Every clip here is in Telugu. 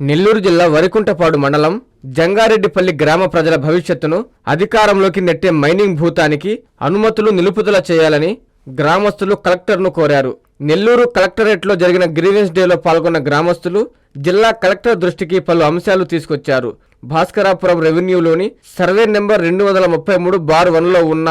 నెల్లూరు జిల్లా వరికుంటపాడు మండలం జంగారెడ్డిపల్లి గ్రామ ప్రజల భవిష్యత్తును అధికారంలోకి నెట్టే మైనింగ్ భూతానికి అనుమతులు నిలుపుదల చేయాలని గ్రామస్తులు కలెక్టర్ను కోరారు. నెల్లూరు కలెక్టరేట్లో జరిగిన గ్రీవెన్స్ డేలో పాల్గొన్న గ్రామస్తులు జిల్లా కలెక్టర్ దృష్టికి పలు అంశాలు తీసుకొచ్చారు. భాస్కరాపురం రెవెన్యూలోని సర్వే నెంబర్ రెండు వందల ముప్పై మూడు బార్ వన్లో ఉన్న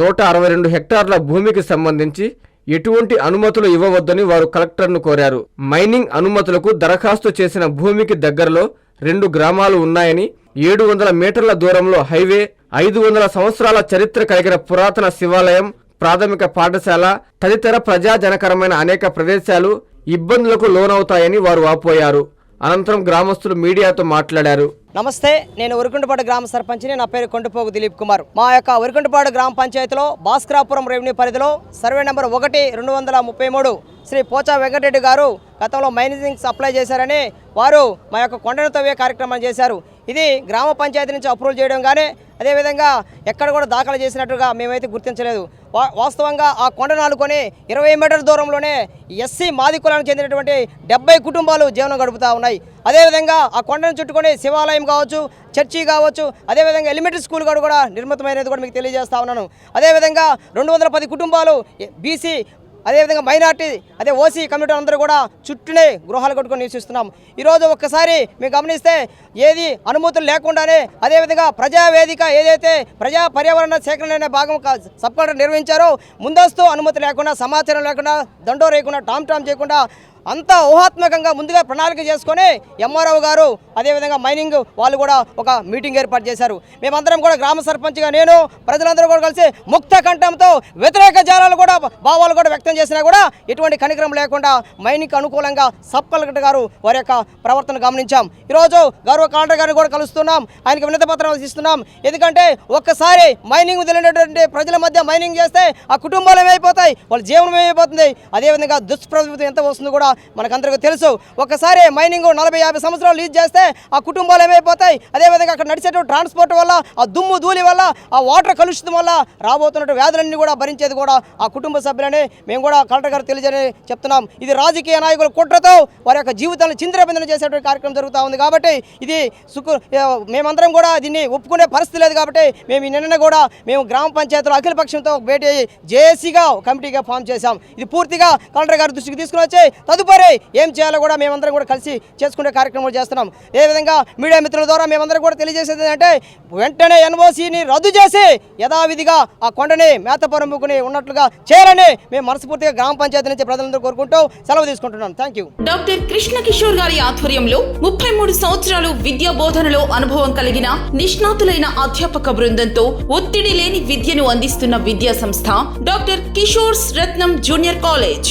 నూట అరవై రెండు హెక్టార్ల భూమికి సంబంధించి ఎటువంటి అనుమతులు ఇవ్వవద్దని వారు కలెక్టర్ను కోరారు. మైనింగ్ అనుమతులకు దరఖాస్తు చేసిన భూమికి దగ్గరలో రెండు గ్రామాలు ఉన్నాయని ఏడు వందల మీటర్ల దూరంలో హైవే ఐదు వందల సంవత్సరాల చరిత్ర కలిగిన పురాతన శివాలయం ప్రాథమిక పాఠశాల తదితర ప్రజాజనకరమైన అనేక ప్రదేశాలు ఇబ్బందులకు లోనవుతాయని వారు వాపోయారు అనంతరం గ్రామస్తులు మీడియాతో మాట్లాడారు. నమస్తే నేను ఉరుకుంటపాడు గ్రామ సర్పంచ్ని నా పేరు కొండపోగు దిలీప్ కుమార్. మా యొక్క ఉరుకుంటపాడు గ్రామ పంచాయతీలో భాస్కరాపురం రెవెన్యూ పరిధిలో సర్వే నెంబర్ ఒకటి రెండు వందల ముప్పై మూడు శ్రీ పోచా వెంకటరెడ్డి గారు గతంలో మైనింగ్ సప్లై చేశారని వారు మా యొక్క కొండను తవ్వే కార్యక్రమం చేశారు. ఇది గ్రామ పంచాయతీ నుంచి అప్రూవల్ చేయడం కానీ అదేవిధంగా ఎక్కడ కూడా దాఖలు చేసినట్టుగా మేమైతే గుర్తించలేదు. వా వాస్తవంగా ఆ కొండను ఆనుకొని ఇరవై మీటర్ల దూరంలోనే ఎస్సీ మాది కులానికి చెందినటువంటి డెబ్బై కుటుంబాలు జీవనం గడుపుతూ ఉన్నాయి. అదేవిధంగా ఆ కొండను చుట్టుకొని శివాలయం కావచ్చు చర్చి కావచ్చు అదేవిధంగా ఎలిమెంటరీ స్కూల్ కూడా కూడా నిర్మితమైనది కూడా మీకు తెలియజేస్తా ఉన్నాను. అదేవిధంగా రెండు వందల పది కుటుంబాలు బీసీ అదేవిధంగా మైనార్టీ అదే ఓసీ కమ్యూనిటీ అందరూ కూడా చుట్టూనే గృహాలు కట్టుకొని నివసిస్తున్నాం. ఈరోజు ఒక్కసారి మీరు గమనిస్తే ఏది అనుమతులు లేకుండానే అదేవిధంగా ప్రజావేదిక ఏదైతే ప్రజా పర్యావరణ సేకరణ అనే భాగం సబ్ కలెక్టర్ నిర్వహించారో ముందస్తు అనుమతి లేకుండా సమాచారం లేకుండా దండో రేయకుండా టామ్ టామ్ చేయకుండా అంతా ఊహాత్మకంగా ముందుగా ప్రణాళిక చేసుకొని ఎంఆర్ఓ గారు అదేవిధంగా మైనింగ్ వాళ్ళు కూడా ఒక మీటింగ్ ఏర్పాటు చేశారు. మేమందరం కూడా గ్రామ సర్పంచ్గా నేను ప్రజలందరూ కూడా కలిసి ముక్త కంఠంతో వ్యతిరేక జాలాలు కూడా భావాలు కూడా వ్యక్తం చేసినా కూడా ఎటువంటి కనికరం లేకుండా మైనింగ్ అనుకూలంగా సబ్ కలెక్టర్ గారు వారి యొక్క ప్రవర్తన గమనించాం. ఈరోజు గౌరవ కలెక్టర్ గారిని కూడా కలుస్తున్నాం. ఆయనకి వినతి పత్రాలు ఇస్తున్నాం. ఎందుకంటే ఒక్కసారి మైనింగ్ తెలియనటువంటి ప్రజల మధ్య మైనింగ్ చేస్తే ఆ కుటుంబాలు ఏమైపోతాయి? వాళ్ళ జీవనం ఏమైపోతుంది? అదేవిధంగా దుష్ప్రభుత్వం ఎంత వస్తుందో కూడా మనకందరికీ తెలుసు. ఒక్కసారి మైనింగ్ నలభై యాభై సంవత్సరాలు లీజ్ చేస్తే ఆ కుటుంబాలు ఏమైపోతాయి? అదేవిధంగా అక్కడ నడిచేటువంటి ట్రాన్స్పోర్ట్ వల్ల ఆ దుమ్ము ధూళి వల్ల ఆ వాటర్ కలుషితం వల్ల రాబోతున్న వ్యాధులన్నీ కూడా భరించేది కూడా ఆ కుటుంబ సభ్యులని మేము కూడా కలెక్టర్ గారు తెలియజేయని చెప్తున్నాం. ఇది రాజకీయ నాయకుల కుట్రతో వారి యొక్క జీవితాలను చింద్రబిందన చేసేటువంటి కార్యక్రమం జరుగుతూ ఉంది కాబట్టి ఇది సుకు మేమందరం కూడా దీన్ని ఒప్పుకునే పరిస్థితి లేదు కాబట్టి మేము ఈ నిన్న కూడా మేము గ్రామ పంచాయతీలో అఖిల పక్షంతో భేటీ అయ్యి జేఏసీగా కమిటీగా ఫామ్ చేశాం. ఇది పూర్తిగా కలెక్టర్ గారి దృష్టికి తీసుకుని వచ్చి తదుపరి ఏం చేయాలో కూడా మేమందరం కూడా కలిసి చేసుకునే కార్యక్రమాలు చేస్తున్నాం. ఏ విధంగా మీడియా మిత్రుల ద్వారా మేమందరం కూడా తెలియజేసేది ఏంటంటే వెంటనే ఎన్ఓసిని రద్దు చేసి యథావిధిగా ఆ కొండని మేతపరంపుకుని ఉన్నట్లుగా చేయాలని మేము మనస్ఫూర్తిగా గ్రామ పంచాయతీ నుంచి ప్రజలందరూ కోరుకుంటూ సెలవు తీసుకుంటున్నాం. Thank you doctor Krishna Kishore గారి ఆధ్వర్యంలో ముప్పై మూడు సంవత్సరాలు విద్యా బోధనలో అనుభవం కలిగిన నిష్ణాతులైన అధ్యాపక బృందంతో ఒత్తిడి లేని విద్యను అందిస్తున్న విద్యా సంస్థ doctor Kishore's Ratnam junior college.